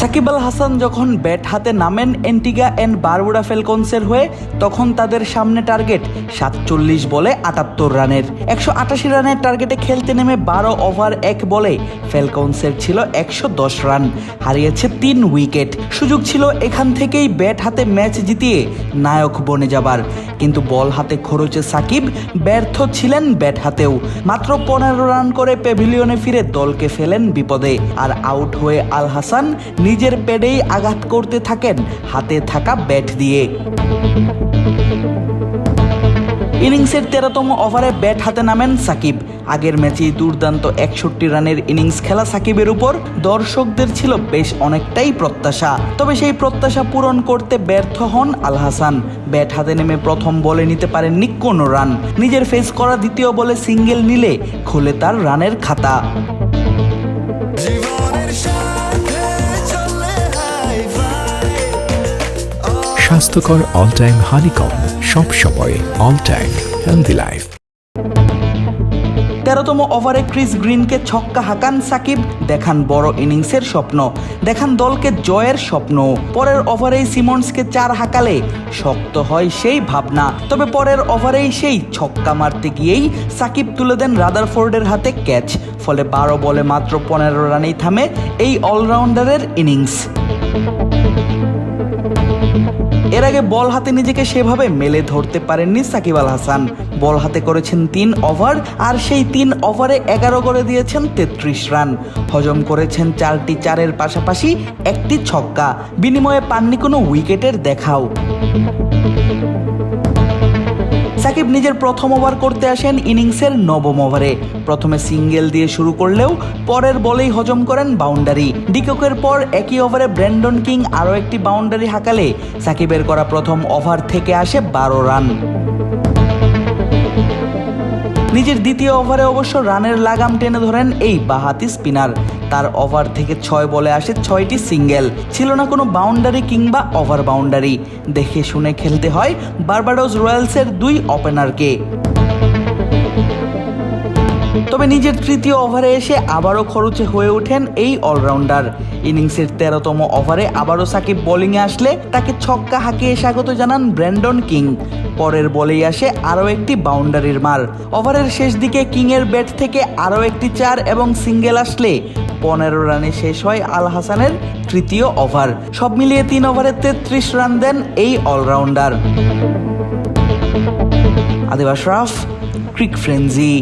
সাকিব আল হাসান যখন ব্যাট হাতে নামেন এন্টিগা অ্যান্ড বারবুডা ফেলকনসের হয়ে, তখন তাদের সামনে টার্গেট সাতচল্লিশ বলে আটাত্তর রানের। একশো আটাশি রানের টার্গেটে খেলতে নেমে বারো ওভার এক বলে ফেলকনসের ছিল একশো দশ রান। হারিয়েছে তিন উইকেট। সুযোগ ছিল এখান থেকেই ব্যাট হাতে ম্যাচ জিতিয়ে নায়ক বনে যাবার। কিন্তু বল হাতে খরচে সাকিব ব্যর্থ ছিলেন ব্যাট হাতেও। মাত্র পনেরো রান করে প্যাভিলিয়নে ফিরে দলকে ফেলেন বিপদে। আর আউট হয়ে আল হাসান নিজের পেডেই আঘাত করতে থাকেন হাতে থাকা ব্যাট দিয়ে। ইনিংসের তেরোতম ওভারে ব্যাট হাতে নামেন সাকিব। আগের ম্যাচে দুর্দান্ত একষট্টি রানের ইনিংস খেলা সাকিবের উপর দর্শকদের ছিল বেশ অনেকটাই প্রত্যাশা। তবে সেই প্রত্যাশা পূরণ করতে ব্যর্থ হন আল হাসান। ব্যাট হাতে নেমে প্রথম বলে নিতে পারেননি কোনো রান। নিজের ফেস করা দ্বিতীয় বলে সিঙ্গেল নিলে খোলে তার রানের খাতা। স্বাস্থ্যকর অল টাইম হানিকম সব সময় অল টাইম হেলদি লাইফ তেরোতম ওভারে ক্রিস গ্রিনকে ছক্কা হাঁকান সাকিব, দেখান বড় ইনিংসের স্বপ্ন, দেখান দলকে জয়ের স্বপ্ন। পরের ওভারেই সিমন্সকে চার হাঁকালে শক্ত হয় সেই ভাবনা, তবে পরের ওভারেই সেই ছক্কা মারতে গিয়েই সাকিব তুলে দেন রাদারফোর্ডের হাতে ক্যাচ, ফলে বারো বলে মাত্র পনেরো রানেই থামে এই অলরাউন্ডারের ইনিংস। এর আগে বল হাতে নিজেকে সেভাবে মেলে ধরতে পারেননি সাকিব আল হাসান। বল হাতে করেছেন তিন ওভার, আর সেই তিন ওভারে এগারো করে দিয়েছেন তেত্রিশ রান। হজম করেছেন চারটি চারের পাশাপাশি একটি ছক্কা। বিনিময়ে পাননি কোনো উইকেটের দেখাও। সাকিব নিজের প্রথম ওভার করতে আসেন ইনিংসের নবম ওভারে। প্রথমে সিঙ্গেল দিয়ে শুরু করলেও পরের বলেই হজম করেন বাউন্ডারি। ডিককের পর একই ওভারে ব্র্যান্ডন কিং আরও একটি বাউন্ডারি হাঁকালে সাকিবের করা প্রথম ওভার থেকে আসে বারো রান। নিজের দ্বিতীয় ওভারে অবশ্য রানের লাগাম টেনে ধরেন এই বাহাতি স্পিনার। তার ওভার থেকে ছয় বলে আসে ছয়টি সিঙ্গেল। ছিল না কোনো বাউন্ডারি কিংবা ওভার বাউন্ডারি। দেখে শুনে খেলতে হয় বার্বাডোস রয়্যালসের দুই ওপেনারকে। তবে নিজের তৃতীয় ওভারে এসে আবারও খরচে হয়ে ওঠেন এই অলরাউন্ডার। ইনিংসের তেরোতম ওভারে আবারও সাকিব বোলিংয়ে আসলে তাকে ছক্কা হাঁকিয়ে স্বাগত জানান ব্র্যান্ডন কিং। পরের বলেই আসে আরও একটি বাউন্ডারির মার ওভারের শেষ দিকে কিংয়ের ব্যাট থেকে আরও একটি চার এবং সিঙ্গেল আসলে পনেরো রানে শেষ হয় আল হাসানের তৃতীয় ওভার। সব মিলিয়ে তিন ওভারে তেত্রিশ রান দেন এই allrounder. Adib Ashraf Crick Frenzy